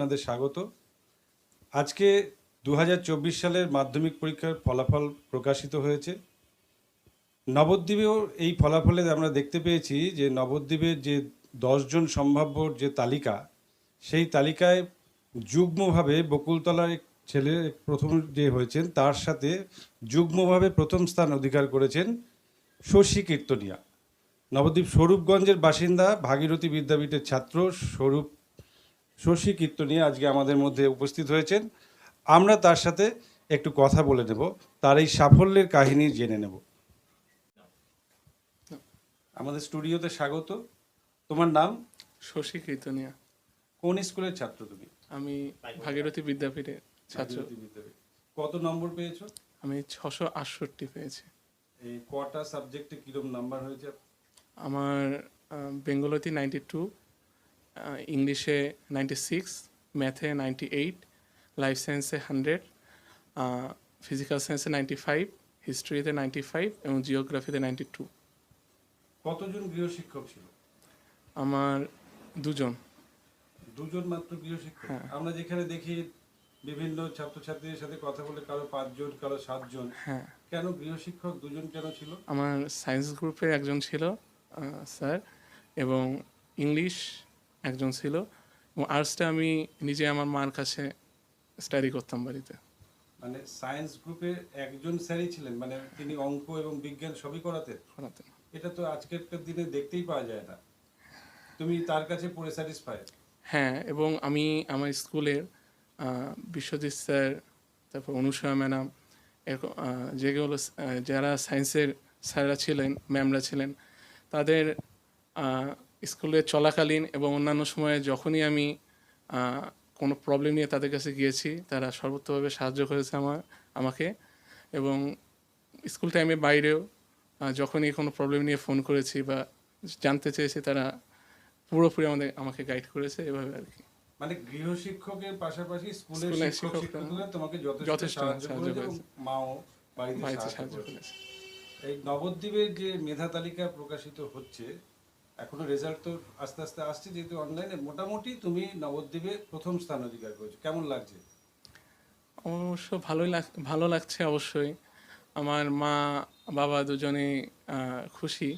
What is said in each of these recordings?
আপনাদের স্বাগত। আজকে দু হাজার চব্বিশ সালের মাধ্যমিক পরীক্ষার ফলাফল প্রকাশিত হয়েছে। নবদ্বীপেও এই ফলাফলে আমরা দেখতে পেয়েছি যে নবদ্বীপের যে দশজন সম্ভাব্য যে তালিকা, সেই তালিকায় যুগ্মভাবে বকুলতলার ছেলে প্রথম যে হয়েছেন, তার সাথে যুগ্মভাবে প্রথম স্থান অধিকার করেছেন শশী কীর্তনিয়া। নবদ্বীপ স্বরূপগঞ্জের বাসিন্দা, ভাগীরথী বিদ্যাপীঠের ছাত্র স্বরূপ শশী কীর্তনিয়া আজকে আমাদের মধ্যে উপস্থিত হয়েছেন। আমরা তার সাথে একটু কথা বলে নেব তার এই সাফল্যের কাহিনী জেনে নেব। আমাদের স্টুডিওতে স্বাগত। তোমার নাম? শশী কীর্তনিয়া। কোন স্কুলের ছাত্র তুমি? আমি ভাগীরথী বিদ্যাপীঠে ছাত্র। কত নম্বর পেয়েছ? আমি ছশো আটষট্টি পেয়েছি। এই কটা সাবজেক্টে কিরম নাম্বার হয়েছে? আমার বেঙ্গলতি নাইনটি টু ইংলিশে নাইনটি সিক্স ম্যাথে নাইনটি এইট লাইফ সায়েন্সে হান্ড্রেড ফিজিক্যাল সায়েন্সে নাইনটি ফাইভ হিস্ট্রিতে নাইনটি ফাইভ এবং জিওগ্রাফিতে নাইনটি টু কতজন গৃহশিক্ষক ছিল? আমার দুজন। দুজন মাত্র গৃহশিক্ষক হ্যাঁ। আমরা যেখানে দেখি বিভিন্ন ছাত্রছাত্রীদের সাথে কথা বলে কারও পাঁচজন কারও সাতজন। হ্যাঁ। কেন গৃহশিক্ষক দুজন কেন ছিল? আমার সায়েন্স গ্রুপে একজন ছিল স্যার এবং ইংলিশ একজন ছিল। এবং আর্টসটা আমি নিজে আমার মার কাছে স্টাডি করতাম বাড়িতে। মানে সায়েন্স গ্রুপে একজন স্যারই ছিলেন মানে তিনি অঙ্ক এবং বিজ্ঞান সবই করাতেন? করাতেন। এটা তো আজকের দিনে দেখতেই পাওয়া যায় না। তুমি তার কাছে পড়ে স্যাটিসফাই হ্যাঁ এবং আমি আমার স্কুলের বিশ্বজিৎ স্যার তারপর অনুসয়া ম্যাডাম এরকম যেগুলো যারা সায়েন্সের স্যাররা ছিলেন ম্যামরা ছিলেন তাদের স্কুলে চলাকালীন এবং অন্যান্য সময়ে যখনই আমি কোনো প্রবলেম নিয়ে তাদের কাছে গিয়েছি তারা সর্বোত্তভাবে সাহায্য করেছে আমার আমাকে। এবং স্কুল টাইমে বাইরেও যখনই কোনো প্রবলেম নিয়ে ফোন করেছি বা জানতে চেয়েছি তারা পুরোপুরি আমাদের আমাকে গাইড করেছে এভাবে আর কি। মানে গৃহ শিক্ষকের পাশাপাশি স্কুলের শিক্ষক শিক্ষকরা তোমাকে যথেষ্ট সাহায্য করেছে। মাও বাড়িতে সাহায্য করেছে। এই নবদ্বীপের যে মেধা তালিকা প্রকাশিত হচ্ছে এখনও রেজাল্ট তো আস্তে আস্তে আসছে যেহেতু অনলাইনে মোটামুটি তুমি নবদ্বীপে প্রথম স্থান অধিকার করেছ। কেমন লাগছে? আমার অবশ্য ভালোই লাগ ভালো লাগছে অবশ্যই। আমার মা বাবা দুজনেই আহ, খুশি।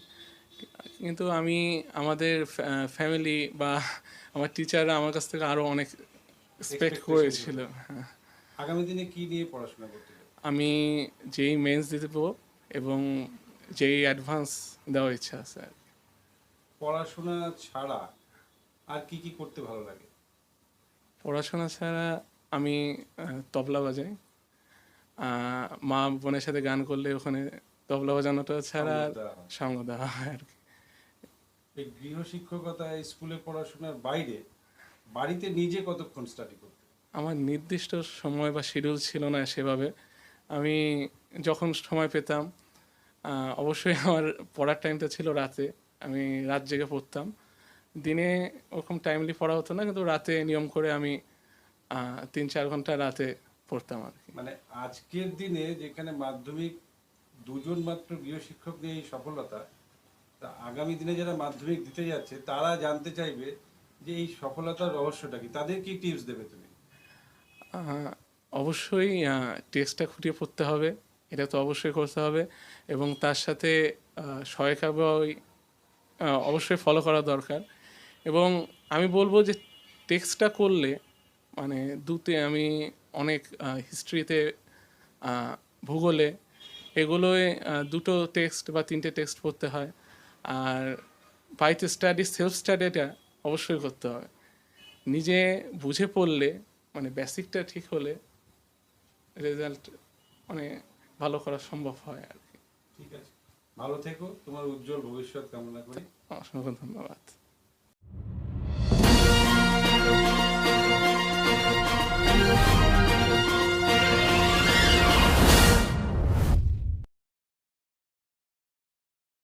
কিন্তু আমি আমাদের ফ্যামিলি বা আমার টিচাররা আমার কাছ থেকে আরও অনেক এক্সপেক্ট করেছিল। আগামী দিনে কি নিয়ে পড়াশোনা করতে আমি যেই মেন্স দিতে এবং যেই অ্যাডভান্স দেওয়ার ইচ্ছা আছে আর কি। পড়াশোনা ছাড়া আর কি কি করতে ভালো লাগে? পড়াশোনা ছাড়া আমি তবলা বাজাই। মা বোনের সাথে গান করলে ওখানে তবলা বাজানোটা ছাড়া সঙ্গ দেওয়া হয়। আর কি। এই গৃহশিক্ষকতা স্কুলে পড়াশোনার বাইরে বাড়িতে নিজে কতক্ষণ স্টাডি করতে? আমার নির্দিষ্ট সময় বা শিডিউল ছিল না সেভাবে। আমি যখন সময় পেতাম অবশ্যই আমার পড়ার টাইমটা ছিল রাতে। আমি রাত জেগে পড়তাম। দিনে ওরকম টাইমলি পড়া হতো না কিন্তু রাতে নিয়ম করে আমি তিন চার ঘণ্টা রাতে পড়তাম আর কি। মানে আজকের দিনে যেখানে মাধ্যমিক দুজন মাত্র গৃহশিক্ষক নিয়ে এই সফলতা তা আগামী দিনে যারা মাধ্যমিক দিতে যাচ্ছে তারা জানতে চাইবে যে এই সফলতার রহস্যটা কি? তাদের কি টিপস দেবে তুমি? অবশ্যই টেস্টটা খুঁটিয়ে পড়তে হবে। এটা তো অবশ্যই করতে হবে। এবং তার সাথে আহ, সহায়িকা বই আহ, অবশ্যই ফলো করা দরকার। এবং আমি বলব যে টেক্সটটা করলে মানে দুতে আমি অনেক হিস্ট্রিতে ভূগোলে এগুলোয় দুটো টেক্সট বা তিনটে টেক্সট পড়তে হয়। আর বাড়িতে স্টাডি সেলফ স্টাডিটা অবশ্যই করতে হবে। নিজে বুঝে পড়লে মানে বেসিকটা ঠিক হলে রেজাল্ট মানে ভালো করা সম্ভব হয় আর কি। ঠিক আছে। ভালো থেকো তোমার উজ্জ্বল ভবিষ্যৎ কামনা করি। অসংখ্য ধন্যবাদ।